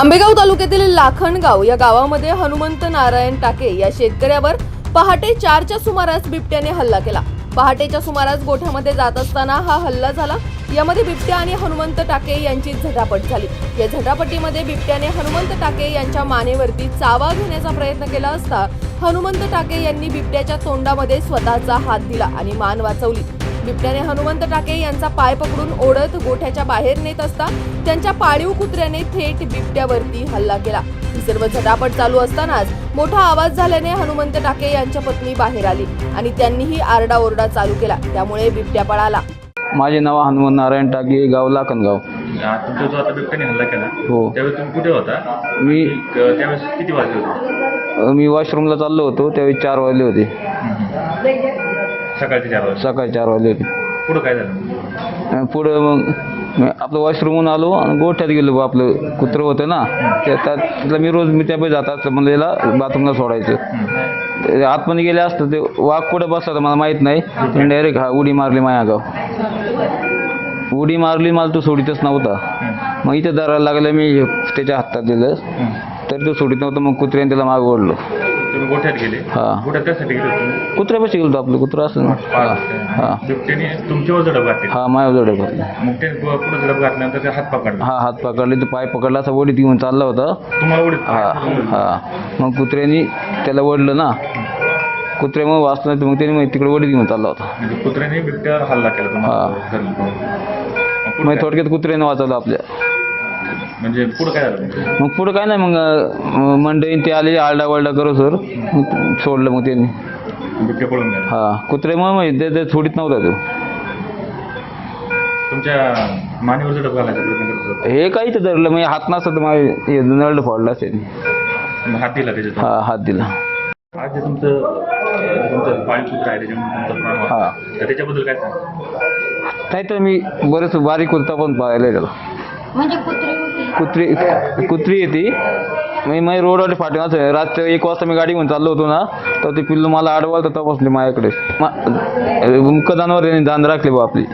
आंबेगाव तालुक्यातील लाखणगाव या गावामध्ये हनुमंत नारायण टाके या शेतकऱ्यावर पहाटे चारच्या सुमारास बिबट्याने हल्ला केला. पहाटेच्या सुमारास गोठ्यामध्ये जात असताना हा हल्ला झाला. यामध्ये बिबट्या आणि हनुमंत टाके यांची झटापट झाली. या झटापटीमध्ये बिबट्याने हनुमंत टाके यांच्या मानेवरती चावा घेण्याचा प्रयत्न केला असता हनुमंत टाके यांनी बिबट्याच्या तोंडामध्ये स्वतःचा हात दिला आणि मान वाचवली. बिबट्याने हनुमंत टाके यांचा पाय पकडून ओढत गोठ्याच्या बाहेर नेत असता त्यांच्या पाळीव कुत्र्याने थेट बिबट्यावरती हल्ला केला. ही सर्व झटापट चालू असतानाच मोठा आवाज झाल्याने हनुमंत टाके यांच्या पत्नी बाहेर आली आणि त्यांनीही आरडाओरडा चालू केला. त्यामुळे बिबट्या पळाला. माझे नाव हनुमान नारायण टाके गाव लाखनगाव. हा, तुमचा जो आता बिबट्याने हल्ला केला हो. त्यावेळेस तुम्ही कुठे होता? मी क- त्यावेळेस किती वाजले होते? मी वॉशरूमला चाललो होतो त्यावेळी चार वाजले होते. सकाळचे चार वाजता सकाळी चार वाजले होते. पुढं काय झालं? पुढं मग आपलं वॉशरूमहून आलो आणि गोठ्यात गेलो बुवा आपलं कुत्रं होतं ना. त्या त्या- त्याला मी रोज मी त्या जातात म्हणजे याला बाथरूमला सोडायचं. ते आतमध्ये गेले असतं ते वाघ कुठं बसला मला माहीत नाही. डायरेक्ट हा उडी मारली माया गाव उडी मारली मला तो सोडीतच नव्हता. मग इथं धरायला लागलं मी त्याच्या हातात दिलं. तर तो सोडीत नव्हतं मग कुत्र्याने त्याला मागं ओढलं. तुम्ही गोठ्यात गेले. हा. गोठ्यात त्यासाठी गेले तुम्ही? कुत्र्यापाशी गेलो आपलं कुत्रं असं हा हा. बिबट्याने तुमच्यावर झडप घातली. हा माया जोडे घातलं. मग ते ग- पुढं झडप घातल्यानंतर ते हात पकडला. हा हात पकडले तो पाय पकडला असा वडीत घेऊन चालला होता. तुम्हाला उडीत हा हा. मग कुत्र्यानी त्याला ओढलं ना. कुत्र्यामुळे वाचलं नाही तर मग त्याने मग तिकडे वडीत घेऊन चालला होता. म्हणजे कुत्र्याने बिबट्यावर हल्ला केला तुम्हाला. मग पुढं मग काय? थोडक्यात कुत्र्याने वाचवलं आपल्या. म्हणजे पुढं काय झालं मग पुढं काय नाही मग अं, मंडळीन ते आले आरडा वरडा करू सर. सोडलं मग त्यांनी. बिबट्या पळून गेला. हा कुत्र्यामुळे मग ते- ते सोडीत नव्हता तो. तुमच्या मानेवर झडप घालायचा प्रयत्न करत होता? हे काही तर धरलं मग हात नसतं तर माझे हे नरड फोडला असेल. मग हात दिला त्याच्यात हा हात दिला. आज जे तुमचं तुमचं पाळीव कुत्रा आहे त्याच्यामुळे तुमचा प्राण वाचला. हा. तर त्याच्याबद्दल काय सांगा नाही तर मी बरेच बारीक कुर्ता पण पाहिलं त्याला म्हणजे कुत्री कुत्री कुत्री येते. मी मी रोडवर फाटून असं रात्री एक वाजता मी गाडी घेऊन चाललो होतो ना तर ते पिल्लू मला अडवाल तर तपासली माझ्याकडे. मुक्कादांवर जनावर दांद राखले बा आपली.